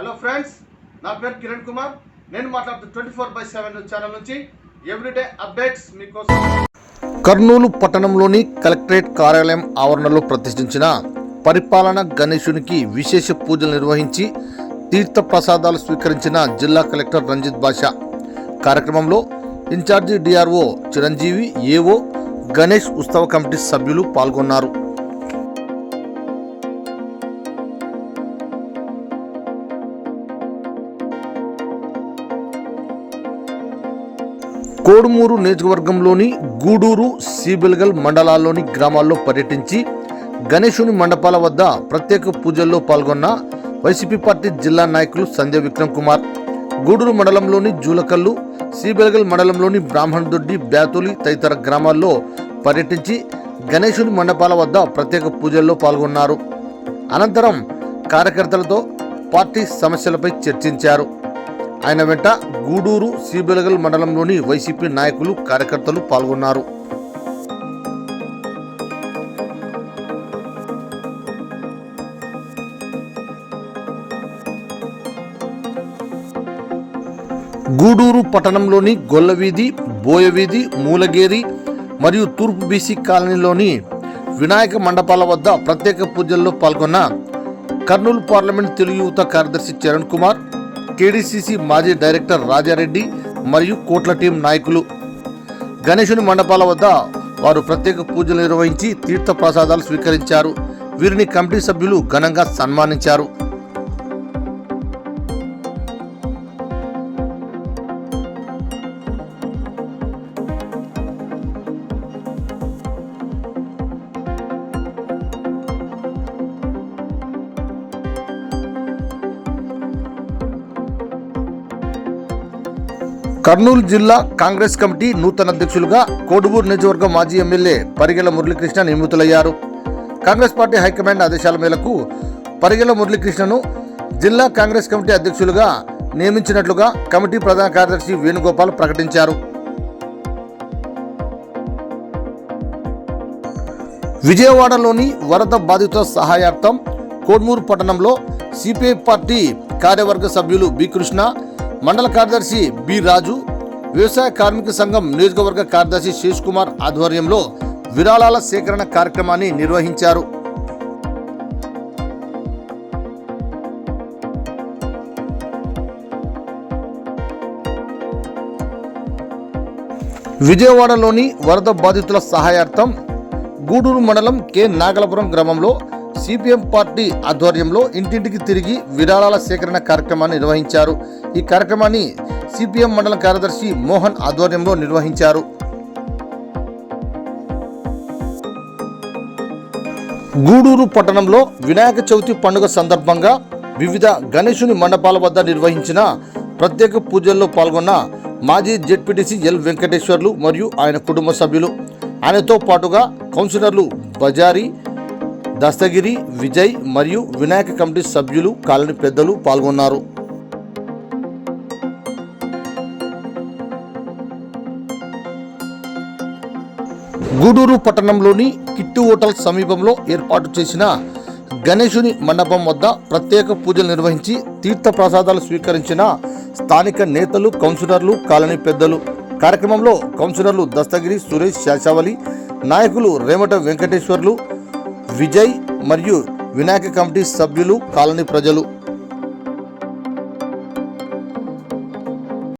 Hello friends నా పేరు కిరణ్ కుమార్. నేను మాట్లాడుతూ twenty four by seven channel నుంచి ఎవ్రీడే అప్డేట్స్ మీకోసం. కర్నూలు పట్టణంలోని కలెక్టరేట్ కార్యాలయం ఆవరణలో ప్రతిష్ఠించిన పరిపాలన గణేశునికి విశేష పూజలు నిర్వహించి తీర్థ ప్రసాదాలు స్వీకరించిన జిల్లా కలెక్టర్ రంజిత్ బాషా. కార్యక్రమంలో in charge DRO Chiranjeevi AO Ganesh ఉత్సవ కమిటీ సభ్యులు పాల్గొన్నారు. కోడుమూరు నియోజకవర్గంలోని గూడూరు సీబెల్గల్ మండలాల్లోని గ్రామాల్లో పర్యటించి గణేశుని మండపాల వద్ద ప్రత్యేక పూజల్లో పాల్గొన్న వైసీపీ పార్టీ జిల్లా నాయకులు సంధ్య విక్రమ్ కుమార్ గూడూరు మండలంలోని జూలకల్లు సీబెల్గల్ మండలంలోని బ్రాహ్మణదొడ్డి బ్యాతులి తదితర గ్రామాల్లో పర్యటించి గణేశుని మండపాల వద్ద ప్రత్యేక పూజల్లో పాల్గొన్నారు. అనంతరం కార్యకర్తలతో పార్టీ సమస్యలపై చర్చించారు. ఆయన వెంట గూడూరు సీబెలగల్ మండలంలోని వైసీపీ నాయకులు కార్యకర్తలు పాల్గొన్నారు. గూడూరు పట్టణంలోని గొల్లవీధి బోయవీధి మూలగేరి మరియు తూర్పు బీసీ కాలనీలోని వినాయక మండపాల వద్ద ప్రత్యేక పూజల్లో పాల్గొన్న కర్నూలు పార్లమెంట్ తెలుగు యువత కార్యదర్శి చరణ్ కుమార్ కేడీసీసీ మాజీ డైరెక్టర్ రాజారెడ్డి మరియు కోట్ల టీం నాయకులు. గణేశుని మండపాల వద్ద వారు ప్రత్యేక పూజలు నిర్వహించి తీర్థ ప్రసాదాలు స్వీకరించారు. వీరిని కమిటీ సభ్యులు ఘనంగా సన్మానించారు. కర్నూలు జిల్లా కాంగ్రెస్ కమిటీ నూతన అధ్యక్షులుగా కోడుగూరు నియోజకవర్గ మాజీ ఎమ్మెల్యే పరిగెల మురళీకృష్ణ నియమితులయ్యారు. కాంగ్రెస్ పార్టీ హైకమాండ్ ఆదేశాల మేరకు పరిగెల మురళీకృష్ణను జిల్లా కాంగ్రెస్ కమిటీ అధ్యక్షులుగా నియమించినట్లుగా కమిటీ ప్రధాన కార్యదర్శి వేణుగోపాల్ ప్రకటించారు. విజయవాడలోని వరద బాధితుల సహాయార్థం కోడ్మూరు పట్టణంలో సిపిఐ పార్టీ కార్యవర్గ సభ్యులు బి కృష్ణ మండల కార్యదర్శి బి రాజు వ్యవసాయ కార్మిక సంఘం నియోజకవర్గ కార్యదర్శి శేష్ కుమార్ ఆధ్వర్యంలో విరాళాల సేకరణ కార్యక్రమాన్ని నిర్వహించారు. విజయవాడలోని వరద బాధితుల సహాయార్థం గూడూరు మండలం కె. నాగలపురం గ్రామంలో సిపిఎం పార్టీ ఆధ్వర్యంలో ఇంటింటికి తిరిగి విరాళాల సేకరణ కార్యక్రమాన్ని నిర్వహించారు. ఈ కార్యక్రమాన్ని సిపిఎం మండల కార్యదర్శి మోహన్ ఆధ్వర్యంలో నిర్వహించారు. గూడూరు పట్టణంలో వినాయక చవితి పండుగ సందర్భంగా వివిధ గణేశుని మండపాల వద్ద నిర్వహించిన ప్రత్యేక పూజల్లో పాల్గొన్న మాజీ జెడ్పీటీసీ ఎల్ వెంకటేశ్వర్లు మరియు ఆయన కుటుంబ సభ్యులు. ఆయనతో పాటుగా కౌన్సిలర్లు బజారీ దస్తగిరి విజయ్ మరియు వినాయక కమిటీ సభ్యులు కాలనీ పెద్దలు పాల్గొన్నారు. గూడూరు పట్టణంలోని కిట్టు హోటల్ సమీపంలో ఏర్పాటు చేసిన గణేశుని మండపం వద్ద ప్రత్యేక పూజలు నిర్వహించి తీర్థ ప్రసాదాలు స్వీకరించిన స్థానిక నేతలు కౌన్సిలర్లు కాలనీ పెద్దలు. కార్యక్రమంలో కౌన్సిలర్లు దస్తగిరి సురేష్ శాశావలి నాయకులు రేమట వెంకటేశ్వర్లు విజయ్ మరియు వినాయక కమిటీ సభ్యులు కాలనీ ప్రజలు.